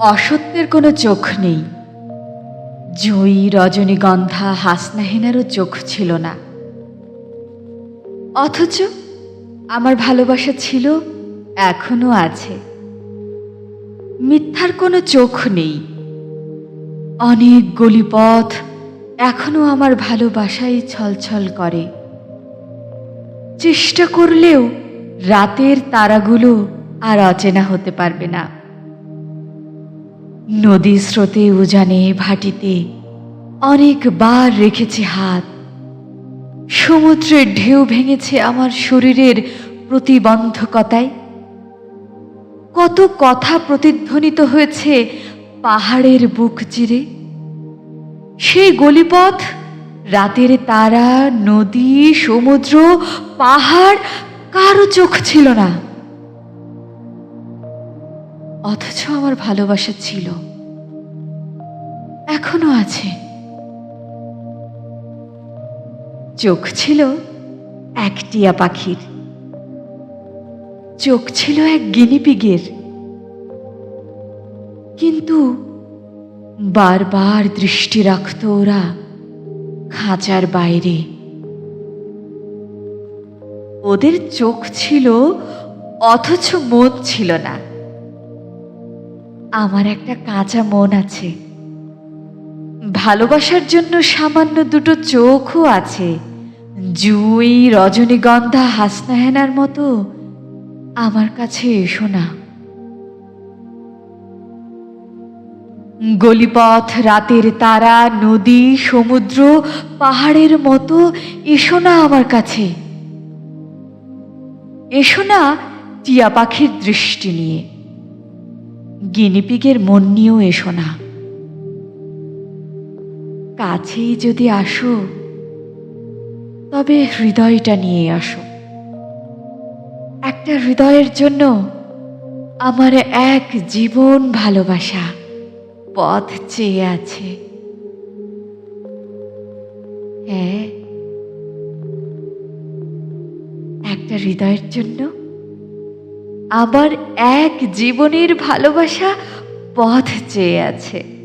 অসত্যের কোনো চোখ নেই। জয়ী রজনীগন্ধা, হাসনাহিনারও চোখ ছিল না। অথচ আমার ভালোবাসা ছিল এখনও আছে। মিথ্যার কোনো চোখ নেই। অনেক গলিপথ এখনও আমার ভালোবাসায় ছলছল করে। চেষ্টা করলেও রাতের তারাগুলো আর অচেনা হতে পারবে না। নদী স্রোতে উজানে ভাটিতে অনেকবার রেখেছে হাত। সমুদ্রের ঢেউ ভেঙেছে আমার শরীরের প্রতিবন্ধকতায়। কত কথা প্রতিধ্বনিত হয়েছে পাহাড়ের বুক চিরে। সেই গলিপথ, রাতের তারা, নদী, সমুদ্র, পাহাড়, কারও চোখ ছিল না। অথচ আমার ভালোবাসা ছিল। এখনও আছে। চোখ ছিল এক টিয়া পাখির। চোখ ছিল এক গিনিপিগের কিন্তু বারবার দৃষ্টি রাখত ওরা খাঁচার বাইরে। ওদের চোখ ছিল, অথচ মন ছিল না। আমার একটা কাঁচা মন আছে। ভালোবাসার জন্য সামান্য দুটো চোখও আছে। জুই, রজনীগন্ধা, হাসনাহেনার মতো আমার কাছে এসো না। গলিপথ, রাতের তারা, নদী, সমুদ্র, পাহাড়ের মতো এসো না আমার কাছে। এসো না টিয়া পাখির দৃষ্টি নিয়ে। গিনিপিগের মন নিয়েও এসো না। কাছেই যদি আসো, তবে হৃদয়টা নিয়ে আসো। একটা হৃদয়ের জন্য আমার এক জীবন ভালোবাসা পথ চেয়ে আছে। হ্যাঁ একটা হৃদয়ের জন্য আবার এক জীবনের ভালোবাসা পথ চেয়ে আছে।